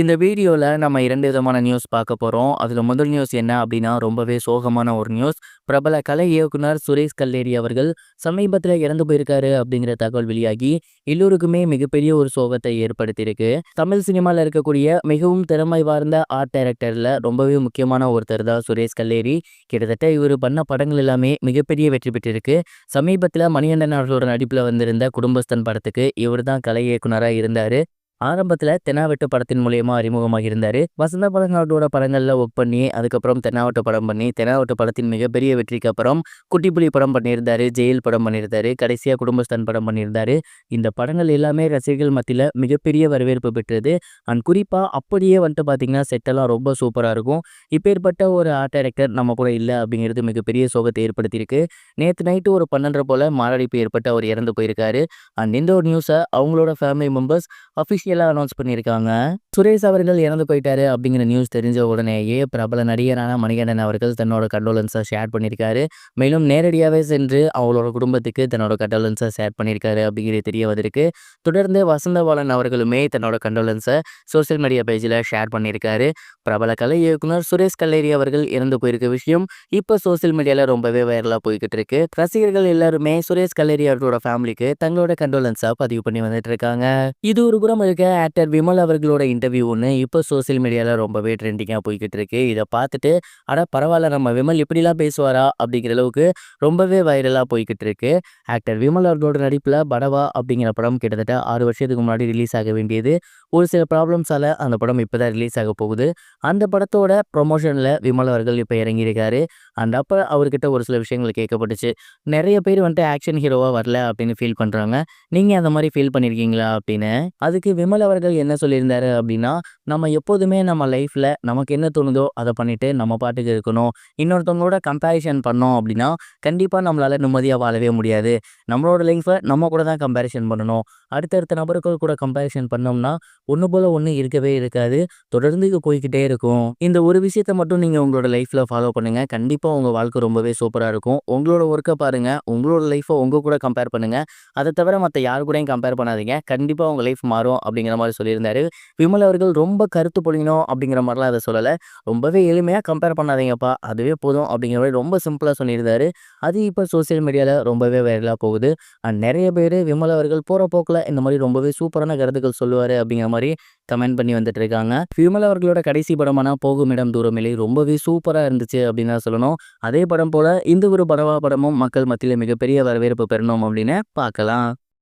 இந்த வீடியோவில் நம்ம இரண்டு விதமான நியூஸ் பார்க்க போகிறோம் அதில் முதல் நியூஸ் என்ன அப்படின்னா ரொம்பவே சோகமான ஒரு நியூஸ். பிரபல கலை இயக்குனர் சுரேஷ் கல்லேரி அவர்கள் சமீபத்தில் இறந்து போயிருக்காரு அப்படிங்கிற தகவல் வெளியாகி, எல்லோருக்குமே மிகப்பெரிய ஒரு சோகத்தை ஏற்படுத்தியிருக்கு. தமிழ் சினிமாவில் இருக்கக்கூடிய மிகவும் திறமை வாய்ந்த ஆர்ட் டைரக்டரில் ரொம்பவே முக்கியமான ஒருத்தர் தான் சுரேஷ் கல்லேரி. கிட்டத்தட்ட இவரு பண்ண படங்கள் எல்லாமே மிகப்பெரிய வெற்றி பெற்றிருக்கு. சமீபத்தில் மணிகண்டன் அவர்களோட நடிப்பில் வந்திருந்த குடும்பஸ்தன் படத்துக்கு இவர் தான் கலை இயக்குனராக இருந்தார் ஆரம்பத்தில் தெனாவெட்டு படத்தின் மூலியமாக அறிமுகமாக இருந்தார் வசந்த படங்களோட படங்களில் ஒர்க் பண்ணி, அதுக்கப்புறம் தென்னாவட்டு படம் பண்ணி, தெனாவட்டு படத்தின் மிகப்பெரிய வெற்றிக்கு அப்புறம் குட்டிப்புலி படம் பண்ணியிருந்தாரு, ஜெயில் படம் பண்ணியிருந்தார் கடைசியாக குடும்பஸ்தன் படம் பண்ணியிருந்தாரு. இந்த படங்கள் எல்லாமே ரசிகர்கள் மத்தியில் மிகப்பெரிய வரவேற்பு பெற்றது. அண்ட் குறிப்பாக அப்படியே வந்துட்டு பார்த்தீங்கன்னா, செட்டெல்லாம் ரொம்ப சூப்பராக இருக்கும். இப்பேற்பட்ட ஒரு ஆர்ட் டைரக்டர் நம்ம கூட இல்லை அப்படிங்கிறது மிகப்பெரிய சோகத்தை ஏற்படுத்தியிருக்கு. நேற்று நைட்டு ஒரு 12:30 போல மாரடைப்பு ஏற்பட்டு அவர் இறந்து போயிருக்காரு. அண்ட் இந்த ஒரு நியூஸை அவங்களோட ஃபேமிலி மெம்பர்ஸ் அஃபிஷியல் அனௌன்ஸ் பண்ணியிருக்காங்க. சுரேஷ் அவர்கள் இறந்து போயிட்டாரு அப்படிங்கிற நியூஸ் தெரிஞ்ச உடனேயே பிரபல நடிகரான மணிகண்டன் அவர்கள் தன்னோட கண்டோலன்ஸை ஷேர் பண்ணியிருக்காரு. மேலும் நேரடியாகவே சென்று அவங்களோட குடும்பத்துக்கு தன்னோட கண்டோலன்ஸை ஷேர் பண்ணியிருக்காரு அப்படிங்கிறது தெரிய வந்திருக்கு. தொடர்ந்து வசந்தபாலன் அவர்களுமே தன்னோட கண்டோலன்ஸை சோசியல் மீடியா பேஜில் ஷேர் பண்ணியிருக்காரு. பிரபல கலை இயக்குனர் சுரேஷ் கல்லேரி அவர்கள் இறந்து போயிருக்க விஷயம் இப்போ சோசியல் மீடியாவில் ரொம்பவே வைரலாக போய்கிட்டு இருக்கு. ரசிகர்கள் எல்லாருமே சுரேஷ் கல்லேரி அவர்களோட ஃபேமிலிக்கு தங்களோட கண்டோலன்ஸை பதிவு பண்ணி வந்துட்டு இருக்காங்க. இது ஒரு புறம் இருக்க ஆக்டர் விமல் அவர்களோட இன்டர்வியூ ஒன்று இப்போ சோசியல் மீடியாவில் ரொம்பவே ட்ரெண்டிங்காக போய்கிட்டு இருக்கு. இதை பார்த்துட்டு, ஆனால் பரவாயில்ல நம்ம விமல் இப்படிலாம் பேசுவாரா? அப்படிங்கிற அளவுக்கு ரொம்பவே வைரலாக போய்கிட்டு இருக்கு. ஆக்டர் விமல் அவர்களோட நடிப்பில் படவா அப்படிங்கிற படம் கிட்டத்தட்ட ஆறு வருஷத்துக்கு முன்னாடி ரிலீஸ் ஆக வேண்டியது. ஒரு சில ப்ராப்ளம்ஸால் அந்த படம் இப்போ தான் ரிலீஸ் ஆக போகுது. அந்த படத்தோட ப்ரொமோஷனில் விமல் அவர்கள் இப்போ இறங்கியிருக்காரு. அண்ட் அப்போ அவர்கிட்ட ஒரு சில விஷயங்கள் கேட்கப்பட்டுச்சு. நிறைய பேர் வந்துட்டு ஆக்ஷன் ஹீரோவாக வரல அப்படின்னு ஃபீல் பண்ணுறாங்க நீங்கள் அந்த மாதிரி ஃபீல் பண்ணியிருக்கீங்களா? அப்படின்னு அதுக்கு விமல் அவர்கள் என்ன சொல்லியிருந்தாரு அப்படின்னா நம்ம எப்போதுமே நம்ம லைஃப்பில் நமக்கு என்ன தோணுதோ அதை பண்ணிட்டு நம்ம பாட்டுக்கு இருக்கணும். இன்னொருத்தவங்களோட கம்பேரிசன் பண்ணோம் அப்படின்னா கண்டிப்பாக நம்மளால் நிம்மதியாக வாழவே முடியாது. நம்மளோட லைஃப்பை நம்ம கூட தான் கம்பேரிசன் பண்ணணும். அடுத்தடுத்த நபர்கள் கூட கம்பேரிசன் பண்ணோம்னா, ஒன்று போல் ஒன்று இருக்கவே இருக்காது. தொடர்ந்து போய்கிட்டே இருக்கும். இந்த ஒரு விஷயத்த மட்டும் நீங்கள் உங்களோட லைஃப்பில் ஃபாலோ பண்ணுங்கள் கண்டிப்பாக உங்கள் வாழ்க்கை ரொம்பவே சூப்பராக இருக்கும். உங்களோட ஒர்க்கை பாருங்கள் உங்களோட லைஃப்பை உங்கள் கூட கம்பேர் பண்ணுங்கள் அதை தவிர மற்ற யார் கூடயும் கம்பேர் பண்ணாதீங்க. கண்டிப்பாக உங்கள் லைஃப் மாறும் அப்படிங்கிற மாதிரி சொல்லியிருந்தாரு. விமல் அவர்கள் ரொம்ப கருத்து பொழியணும் அப்படிங்கிற மாதிரிலாம் அதை சொல்லலை ரொம்பவே எளிமையாக கம்பேர் பண்ணாதீங்கப்பா. அதுவே போதும் அப்படிங்கிற மாதிரி ரொம்ப சிம்பிளாக சொல்லியிருந்தாரு. அது இப்போ சோசியல் மீடியாவில் ரொம்பவே வைரலாக போகுது. அண்ட் நிறைய பேர் விமல் அவர்கள் போகிற போக்கில் இந்த மாதிரி ரொம்பவே சூப்பரான கருத்துக்கள் சொல்லுவார் அப்படிங்கிற மாதிரி கமெண்ட் பண்ணி வந்துட்டு இருக்காங்க. விமல் அவர்களோட கடைசி படமான போகும் இடம் தூரமில்லை ரொம்பவே சூப்பராக இருந்துச்சு அப்படின்னு தான் சொல்லணும். அதே படம் போல இந்த ஒரு படவா படமும் மக்கள் மத்தியில மிகப்பெரிய வரவேற்பு பெறணும் அப்படின்னு பார்க்கலாம்.